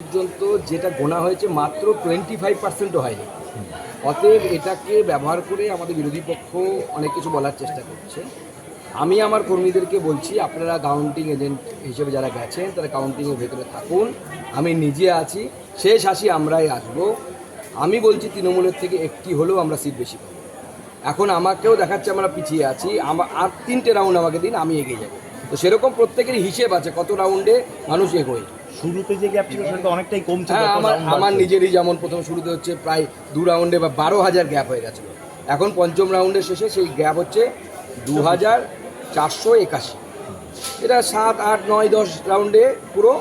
পর্যন্ত যেটা গোনা হয়েছে মাত্র টোয়েন্টি ফাইভ পার্সেন্টও হয়নি। অতএব এটাকে ব্যবহার করে আমাদের বিরোধী পক্ষ অনেক কিছু বলার চেষ্টা করছে। আমি আমার কর্মীদেরকে বলছি, আপনারা কাউন্টিং এজেন্ট হিসেবে যারা গেছেন, তারা কাউন্টিংয়ের ভেতরে থাকুন। আমি নিজে আছি, শেষ আসি আমরাই আসব। আমি বলছি তৃণমূলের থেকে একটি হলেও আমরা সিট বেশি পাবো। এখন আমাকেও দেখাচ্ছে আমরা পিছিয়ে আছি আমার আর তিনটে রাউন্ড আমাকে দিন, আমি এগিয়ে যাব। তো সেরকম প্রত্যেকেরই হিসেব আছে কত রাউন্ডে মানুষ এগোয়। শুরুতে যে গ্যাপ ছিল সেটা অনেকটাই কমছে হ্যাঁ আমার আমার নিজেরই যেমন প্রথম শুরুতে হচ্ছে প্রায় দু রাউন্ডে বা বারো হাজার গ্যাপ হয়ে গেছিল। এখন পঞ্চম রাউন্ডের শেষে সেই গ্যাপ হচ্ছে দু হাজার চারশো একাশি। এটা সাত আট নয় দশ রাউন্ডে পুরো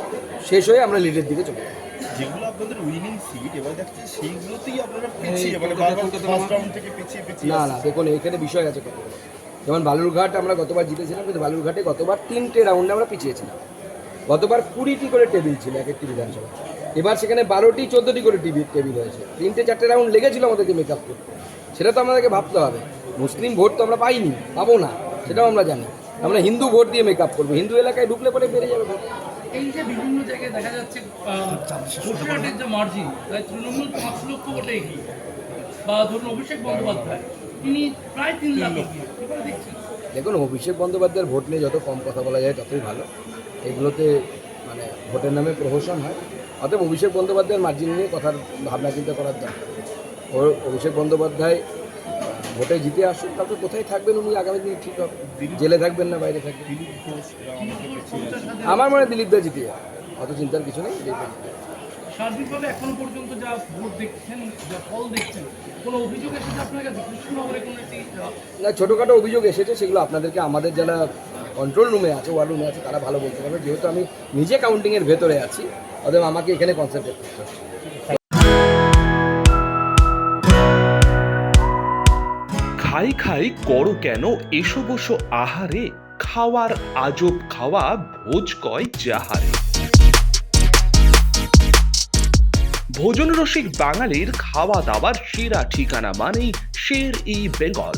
শেষ হয়ে আমরা লিডের দিকে চলে যাব যেগুলো আপনাদের উইনিং সিট এবার দেখছি সেইগুলোতেই আপনারা পিছিয়ে মানে বারবার ফার্স্ট রাউন্ড থেকে পিছিয়ে পিছিয়ে না না দেখুন এখানে বিষয় আছে। কত যেমন বালুরঘাট আমরা গতবার জিতেছিলাম কিন্তু বালুরঘাটে গতবার তিনটে রাউন্ডে আমরা পিছিয়েছিলাম। গতবার কুড়িটি করে টেবিল ছিল এক একটি বিধানসভা এবার সেখানে বারোটি চোদ্দোটি করে টিভি টেবিল হয়েছে তিনটে চারটে রাউন্ড লেগেছিল আমাদেরকে মেকআপ করতে। সেটা তো আমাদেরকে ভাবতে হবে। মুসলিম ভোট তো আমরা পাইনি পাবো না সেটাও আমরা জানি। আমরা হিন্দু ভোট দিয়ে মেকআপ করব। হিন্দু এলাকায় ঢুকলে পরে বেড়ে যাবে ভোট। এই যে বিভিন্ন জায়গায় দেখা যাচ্ছে বসিরহাটের যে মার্জিন তৃণমূল পাঁচ লক্ষ ভোটে বা ধরুন অভিষেক বন্দ্যোপাধ্যায় তিনি প্রায় তিন লাখ এগিয়ে। এবারে দেখছেন? দেখুন অভিষেক বন্দ্যোপাধ্যায়ের ভোট নিয়ে যত কম কথা বলা যায় ততই ভালো। এগুলোতে মানে ভোটের নামে প্রহসন হয়। অতএব অভিষেক বন্দ্যোপাধ্যায়ের মার্জিন নিয়ে কথার ভাবনা চিন্তা করার দরকার। অভিষেক বন্দ্যোপাধ্যায় ভোটে জিতে আসুন তারপর কোথায় থাকবেন উনি? আগামী দিনে ঠিক হবে। জেলে থাকবেন না বাইরে থাকবেন? আমার মনে হয় দিলীপ দা জিতে যাবে। অত চিন্তার কিছু নেই সার্বিকভাবে এখনও পর্যন্ত যা ভোট দেখছেন যা ফল দেখছেন কোনো অভিযোগ এসেছে আপনার কাছে? না ছোটোখাটো অভিযোগ এসেছে সেগুলো আপনাদেরকে আমাদের যারা কন্ট্রোল রুমে আছে ওয়ার রুমে আছে, তারা ভালো বলতে পারবে। যেহেতু আমি নিজে কাউন্টিংয়ের ভেতরে আছি, অতএব আমাকে এখানে কনসেন্ট্রেট করতে হচ্ছে খাই খাই করো কেন, এসো বসো আহারে, খাওয়ার আজব খাওয়া ভোজ কয় যাহারে। ভোজন রসিক বাঙালির খাওয়া দাওয়ার সেরা ঠিকানা মানেই Sher e Bengal.